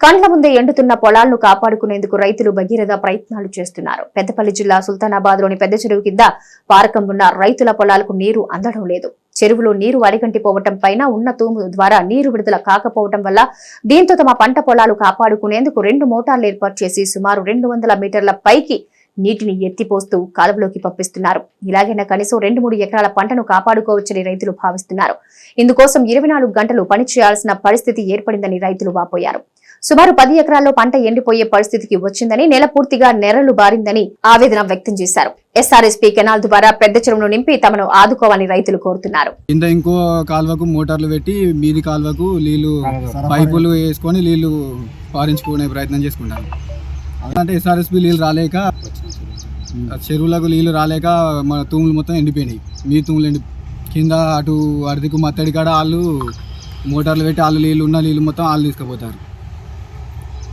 కండ్ల ముందే ఎండుతున్న పొలాలను కాపాడుకునేందుకు రైతులు భగీరథ ప్రయత్నాలు చేస్తున్నారు. పెద్దపల్లి జిల్లా సుల్తానాబాద్లోని పెద్ద చెరువు కింద పారకం ఉన్న రైతుల పొలాలకు నీరు అందడం లేదు. చెరువులో నీరు అరిగంటిపోవటం పైన ఉన్న తూము ద్వారా నీరు విడుదల కాకపోవటం వల్ల దీంతో తమ పంట పొలాలు కాపాడుకునేందుకు రెండు మోటార్లు ఏర్పాటు చేసి సుమారు రెండు వందల మీటర్ల పైకి నీటిని ఎత్తిపోస్తూ కాలువలోకి పంపిస్తున్నారు. ఇలాగైనా కనీసం రెండు మూడు ఎకరాల పంటను కాపాడుకోవచ్చని రైతులు భావిస్తున్నారు. ఇందుకోసం ఇరవై నాలుగు గంటలు పని చేయాల్సిన పరిస్థితి ఏర్పడిందని రైతులు వాపోయారు. సుమారు పది ఎకరాల్లో పంట ఎండిపోయే పరిస్థితికి వచ్చిందని నెల పూర్తిగా నెరలు బారిందని ఆవేదన వ్యక్తం చేశారు. ఎస్ఆర్ఎస్పీ కెనాల్ ద్వారా పెద్ద చెరువును నింపి తమను ఆదుకోవాలని రైతులు కోరుతున్నారు. ఇంకో కాలువకు మోటార్లు పెట్టి మీది కాలువకు నీళ్ళు పైపులు వేసుకొని నీళ్ళు పారించుకునే ప్రయత్నం చేసుకుంటారు. అంటే ఎస్ఆర్ఎస్పీ నీళ్ళు రాలేక చెరువులకు నీళ్ళు రాలేక మన తూములు మొత్తం ఎండిపోయినాయి. మీ తూములు ఎండి కింద అటు అడిదికు మత్తడి కాడ వాళ్ళు మోటార్లు పెట్టి వాళ్ళు నీళ్ళు ఉన్న నీళ్ళు మొత్తం వాళ్ళు తీసుకుపోతారు.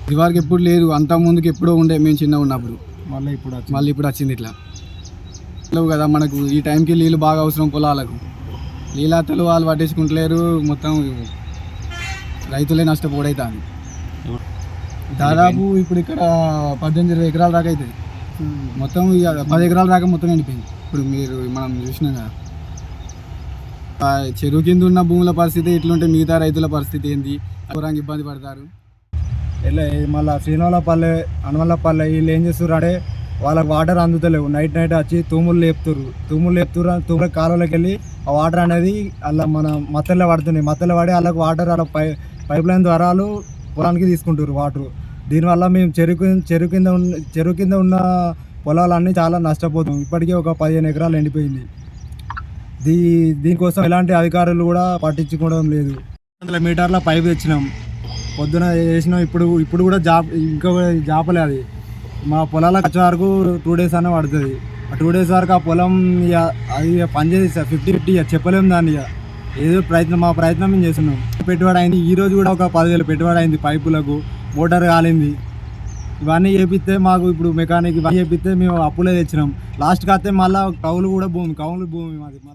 ఇదివరకు ఎప్పుడు లేదు. అంత ముందుకు ఎప్పుడో ఉండే మేము చిన్న ఉన్నప్పుడు. మళ్ళీ ఇప్పుడు మళ్ళీ ఇప్పుడు వచ్చింది ఇట్లా. లేవు కదా మనకు. ఈ టైంకి నీళ్ళు బాగా అవసరం పొలాలకు. నీళ్ళతలు వాళ్ళు పట్టించుకుంటలేరు. మొత్తం రైతులే నష్టపోడైతాను దాదాపు ఇప్పుడు ఇక్కడ పద్దెనిమిది ఇరవై ఎకరాల దాకా అవుతుంది మొత్తం ఇక పది ఎకరాల దాకా మొత్తం ఎండిపోయింది. ఇప్పుడు మీరు మనం చూసినాం కదా. చెరువు కింద ఉన్న భూముల పరిస్థితి ఇట్లుంటే మిగతా రైతుల పరిస్థితి ఏంది? ఘోరంగా ఇబ్బంది పడతారు? ఇలా మళ్ళీ శ్రీనోలపల్లె అనవల్లపల్లె వీళ్ళు ఏం చేస్తారు అంటే వాళ్ళకి వాటర్ అందుతలేవు. నైట్ నైట్ వచ్చి తూములు లేపుతురు తూములు లేపుతురు తూముల కాలువలోకి వెళ్ళి ఆ వాటర్ అనేది అలా మన మత్తల్లో పడుతున్నాయి. మత్తల్లో పడి వాళ్ళకి వాటర్ అలా పై పైప్ లైన్ ద్వారా పొలానికి తీసుకుంటారు వాటర్. దీనివల్ల మేము చెరుకు చెరుకు కింద ఉన్న చెరువు కింద ఉన్న పొలాలన్నీ చాలా నష్టపోతాం. ఇప్పటికే ఒక పదిహేను ఎకరాలు ఎండిపోయింది. దీ దీనికోసం ఎలాంటి అధికారులు కూడా పట్టించుకోవడం లేదు. వందల మీటర్ల పైపు తెచ్చినాం. పొద్దున వేసినాం. ఇప్పుడు ఇప్పుడు కూడా జాబ్ ఇంకా జాపలే అది. మా పొలాలకు వచ్చే వరకు టూ డేస్ అనే పడుతుంది. ఆ టూ డేస్ వరకు ఆ పొలం ఇక అది ఇక పని ఫిఫ్టీ ఫిఫ్టీ ఇక చెప్పలేము దాన్ని ఇక. ఏదో ప్రయత్నం మా ప్రయత్నం మేము చేస్తున్నాం. పెట్టుబడి అయింది. ఈ రోజు కూడా ఒక పదివేలు పెట్టుబడి అయింది పైపులకు. మోటార్ కాలింది. ఇవన్నీ చేపిస్తే మాకు ఇప్పుడు మెకానిక్ ఇవన్నీ చేపిస్తే మేము అప్పులే తెచ్చినాం. లాస్ట్కి వస్తే మళ్ళీ కౌలు కూడా భూమి కౌలు భూమి మాది.